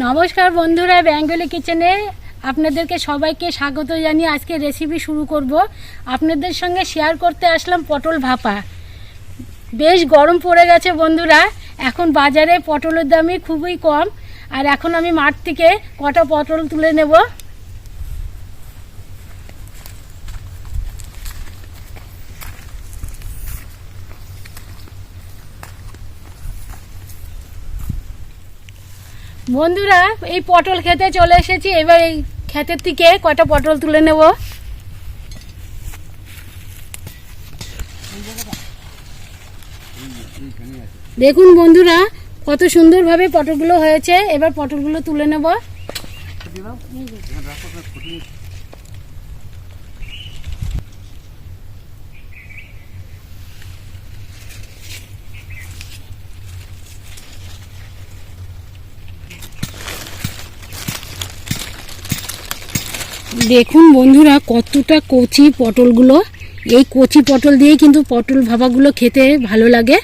নমস্কার বন্ধুরা বেঙ্গলি কিচেনে আপনাদেরকে সবাইকে স্বাগত জানিয়ে আজকে রেসিপি শুরু করব। আপনাদের সঙ্গে শেয়ার করতে আসলাম পটল ভাপা। বেশ গরম পড়ে গেছে বন্ধুরা, এখন বাজারে পটলের দামই খুবই কম। আর এখন আমি মাঠ থেকে কটা পটল তুলে নেব। বন্ধুরা, এই পটল খেতে চলে এসেছি। এবার এই ক্ষেতের থেকে কয়টা পটল তুলে নেব? দেখুন বন্ধুরা, কত সুন্দরভাবে পটলগুলো হয়েছে। এবার পটলগুলো তুলে নেব। দেখুন বন্ধুরা, কতটা কচি পটলগুলো। এই কচি পটল দিয়ে কিন্তু পটল ভাবাগুলো খেতে ভালো লাগে।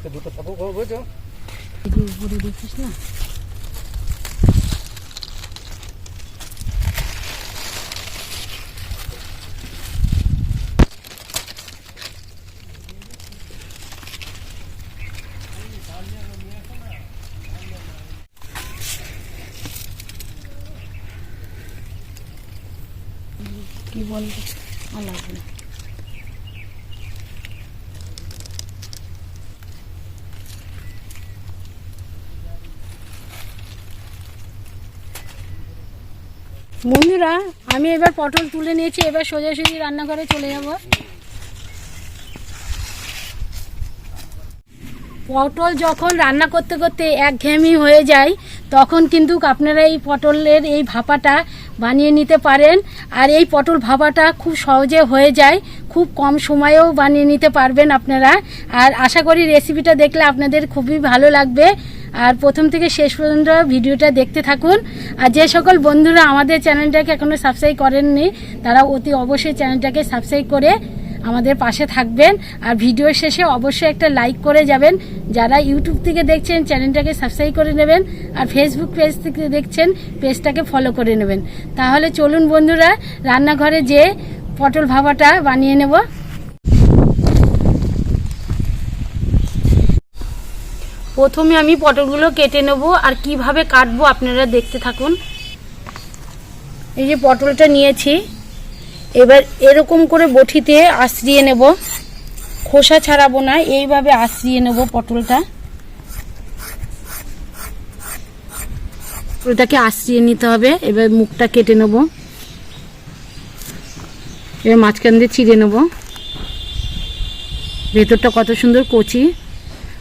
আছে দুটো থাকুক বুঝছ উপরে দেখিস না কি বলব আলাদা বন্ধুরা, আমি এবার পটল তুলে নিয়েছি, এবার সোজাসুজি রান্নাঘরে চলে যাব। পটল যখন রান্না করতে করতে একঘেয়েমি হয়ে যায়, তখন কিন্তু আপনারা এই পটলের এই ভাপাটা বানিয়ে নিতে পারেন। আর এই পটল ভাপাটা খুব সহজে হয়ে যায়, খুব কম সময়েও বানিয়ে নিতে পারবেন আপনারা। আর আশা করি রেসিপিটা দেখলে আপনাদের খুবই ভালো লাগবে। আর প্রথম থেকে শেষ পর্যন্ত ভিডিওটা দেখতে থাকুন। আর যে সকল বন্ধুরা আমাদের চ্যানেলটাকে এখনও সাবস্ক্রাইব করেননি, তারা অতি অবশ্যই চ্যানেলটাকে সাবস্ক্রাইব করে আমাদের পাশে থাকবেন। আর ভিডিও শেষে অবশ্যই একটা লাইক করে যাবেন। যারা ইউটিউব থেকে দেখছেন, চ্যানেলটাকে সাবস্ক্রাইব করে নেবেন। আর ফেসবুক পেজ থেকে দেখছেন পেজটাকে ফলো করে নেবেন। তাহলে চলুন বন্ধুরা, রান্নাঘরে যে পটল ভাবাটা বানিয়ে নেব। প্রথমে আমি পটলগুলো কেটে নেব আর কীভাবে কাটবো আপনারা দেখতে থাকুন। এই যে পটলটা নিয়েছি, এবার এরকম করে বটিতে আশ্রিয়ে নেব। খোসা ছাড়াবো না, এইভাবে আশ্রিয়ে নেব পটলটা। ওটাকে আশ্রিয়ে নিতে হবে, এবার মুখটা কেটে নেব। এবার মাঝখান দিয়ে ছিঁড়ে নেব। ভেতরটা কত সুন্দর কচি।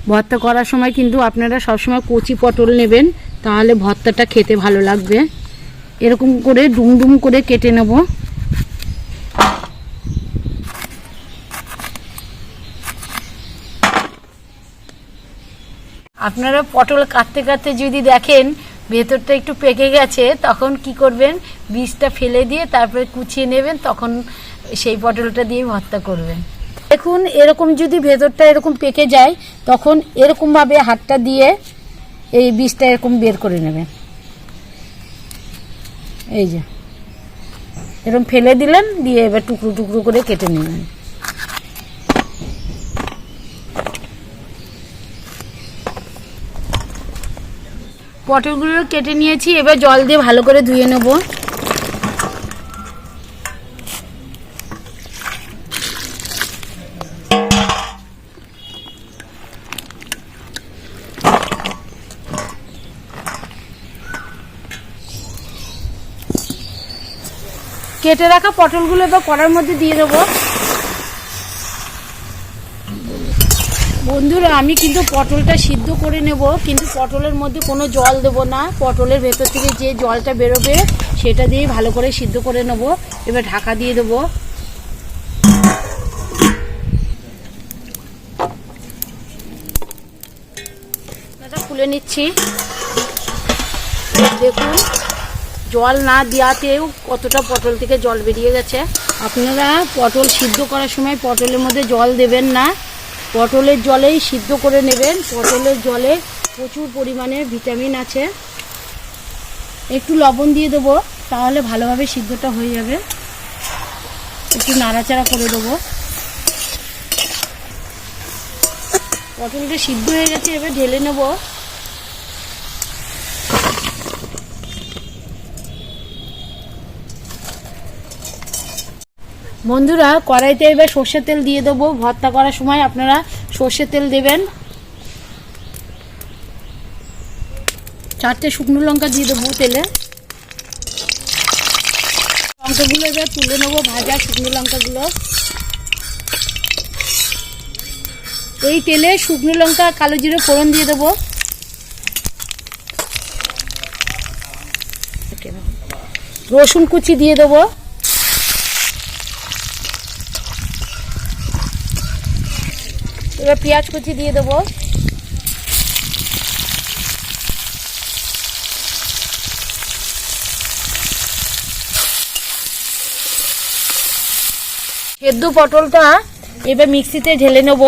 ভর্তা করার সময় কিন্তু আপনারা সবসময় কচি পটল নেবেন, তাহলে ভর্তাটা খেতে ভালো লাগবে। এরকম করে ডুম ডুম করে কেটে নেব। আপনারা পটল কাটতে কাটতে যদি দেখেন ভেতরটা একটু পেকে গেছে, তখন কি করবেন? বীজটা ফেলে দিয়ে তারপরে কুচিয়ে নেবেন, তখন সেই পটলটা দিয়ে ভর্তা করবেন। দেখুন, এরকম যদি ভেতরটা এরকম পেকে যায়, তখন এরকমভাবে হাতটা দিয়ে এই বীজটা এরকম বের করে নেবেন। এই যে। এরকম ফেলে দিলেন, দিয়ে এবার টুকরো টুকরো করে কেটে নেবেন পটলগুলো কেটে নিয়েছি, এবার জল দিয়ে ভালো করে ধুয়ে নেব। কেটে রাখা পটলগুলো এবার কড়ার মধ্যে দিয়ে দেবো। বন্ধুরা, আমি কিন্তু পটলটা সিদ্ধ করে নেব, কিন্তু পটলের মধ্যে কোনো জল দেব না। পটলের ভেতর থেকে যে জলটা বেরোবে, সেটা দিয়ে ভালো করে সিদ্ধ করে নেব। এবার ঢাকা দিয়ে দেব। খুলে নিচ্ছি। দেখুন। জল না দেওয়াতেও কতটা পটল থেকে জল বেরিয়ে গেছে? আপনারা পটল সিদ্ধ করার সময় পটলের মধ্যে জল দেবেন না। পটলের জলেই সিদ্ধ করে নেবেন। পটলের জলে প্রচুর পরিমাণে ভিটামিন আছে। একটু লবণ দিয়ে দেবো, তাহলে ভালোভাবে সিদ্ধটা হয়ে যাবে। একটু নাড়াচাড়া করে দেবো। পটলটা সিদ্ধ হয়ে গেছে, এবার ঢেলে নেব। বন্ধুরা, কড়াইতে এবার সর্ষের তেল দিয়ে দেবো। ভর্তা করার সময় আপনারা সর্ষের তেল দেবেন। চারটে শুকনো লঙ্কা দিয়ে দেবো তেলে। লঙ্কাগুলো এবার তুলে নেব, ভাজা শুকনো লঙ্কাগুলো। এই তেলে শুকনো লঙ্কা, কালো জিরে ফোড়ন দিয়ে দেবো। রসুন কুচি দিয়ে দেবো। এবার পেঁয়াজ কুচি দিয়ে দেবো। সেদ্ধ পটলটা এবার মিক্সিতে ঢেলে নেব।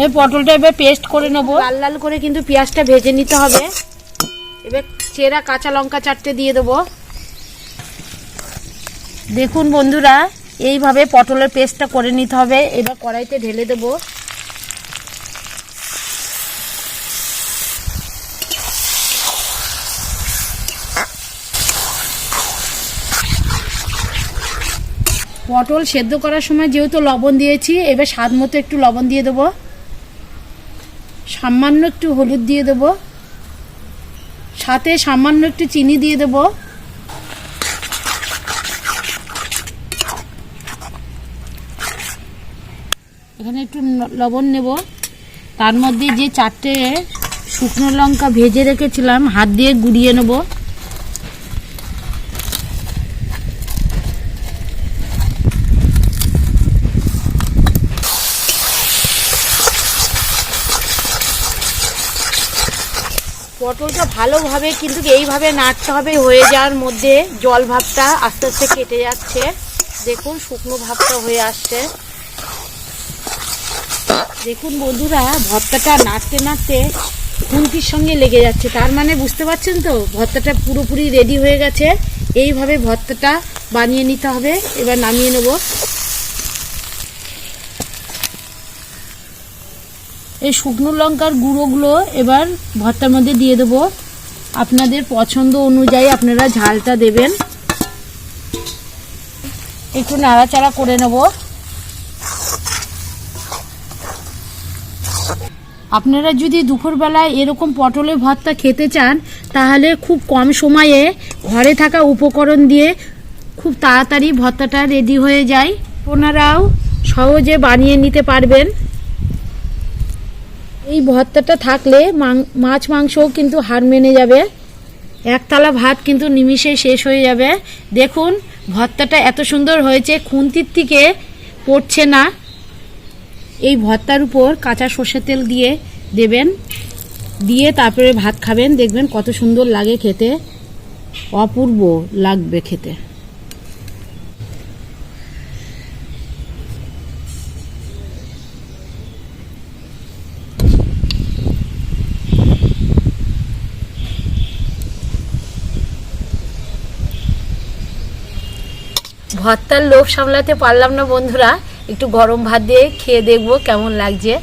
এই পটলটা এবার পেস্ট করে নেব। লাল লাল করে কিন্তু পেঁয়াজটা ভেজে নিতে হবে। এবার চেরা কাঁচা লঙ্কা চারটে দিয়ে দেবো। দেখুন বন্ধুরা, এইভাবে পটলের পেস্টটা করে নিতে হবে। এবার কড়াইতে ঢেলে দেবো। পটল সেদ্ধ করার সময় যেহেতু লবণ দিয়েছি, এবার স্বাদ মতো একটু লবণ দিয়ে দেবো। সামান্য একটু হলুদ দিয়ে দেব। সাথে সামান্য একটু চিনি দিয়ে দেব। এখানে একটু লবণ নেব। তার মধ্যে যে চারটে শুকনো লঙ্কা ভেজে রেখেছিলাম, হাত দিয়ে গুড়িয়ে নেব। পটলটা ভালোভাবে কিন্তু এইভাবে নাড়তে হবে, হয়ে যাওয়ার মধ্যে জল ভাবটা আস্তে আস্তে কেটে যাচ্ছে। দেখুন, শুকনো ভাবটা হয়ে আসছে। দেখুন বন্ধুরা, ভর্তাটা নাড়তে নাড়তে খুন্তির সঙ্গে লেগে যাচ্ছে। তার মানে বুঝতে পারছেন তো? ভর্তাটা পুরোপুরি রেডি হয়ে গেছে। এইভাবে ভর্তাটা বানিয়ে নিতে হবে। এবার নামিয়ে নেব। এই শুকনো লঙ্কার গুঁড়োগুলো এবার ভর্তার মধ্যে দিয়ে দেবো। আপনাদের পছন্দ অনুযায়ী আপনারা ঝালটা দেবেন। একটু নাড়াচাড়া করে নেব। আপনারা যদি দুপুরবেলায় এরকম পটলের ভর্তা খেতে চান, তাহলে খুব কম সময়ে ঘরে থাকা উপকরণ দিয়ে খুব তাড়াতাড়ি ভর্তাটা রেডি হয়ে যায়। ওনারাও সহজে বানিয়ে নিতে পারবেন। এই ভর্তাটা থাকলে মাছ, মাংসও কিন্তু হার মেনে যাবে। একতলা ভাত কিন্তু নিমিষে শেষ হয়ে যাবে। দেখুন, ভর্তাটা এত সুন্দর হয়েছে, খুন্তির থেকে পড়ছে না। এই ভর্তার উপর কাঁচা সর্ষের তেল দিয়ে দেবেন। দিয়ে তারপরে ভাত খাবেন। দেখবেন কত সুন্দর লাগে খেতে। অপূর্ব লাগবে খেতে। ভর্তার লোভ সামলাতে পারলাম না, বন্ধুরা। একটু গরম ভাত দিয়ে খেয়ে দেখব কেমন লাগছে।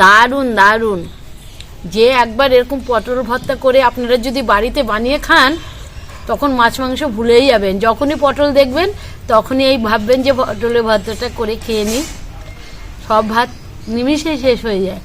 দারুণ দারুণ যে একবার এরকম পটল ভর্তা করে আপনারা যদি বাড়িতে বানিয়ে খান, তখন মাছ মাংস ভুলেই যাবেন। যখনই পটল দেখবেন, তখনই এই ভাববেন যে পটলের ভর্তাটা করে খেয়ে নিই। সব ভাত নিমিষে শেষ হয়ে যায়।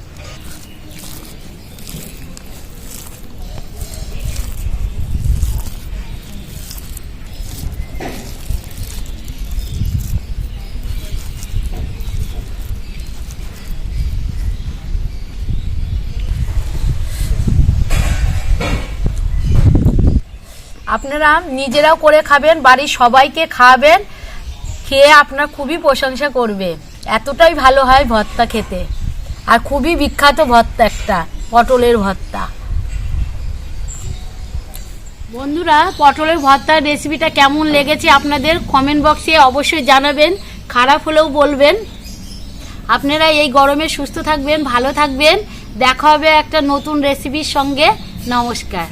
আপনারা নিজেরাও করে খাবেন, বাড়ির সবাইকে খাওয়াবেন খেয়ে আপনার খুবই প্রশংসা করবে। এতটাই ভালো হয় ভর্তা খেতে। আর খুবই বিখ্যাত ভর্তা একটা, পটলের ভর্তা। বন্ধুরা, পটলের ভর্তার রেসিপিটা কেমন লেগেছে আপনাদের কমেন্ট বক্সে অবশ্যই জানাবেন, খারাপ হলেও বলবেন। আপনারা এই গরমে সুস্থ থাকবেন, ভালো থাকবেন। দেখা হবে একটা নতুন রেসিপির সঙ্গে। নমস্কার।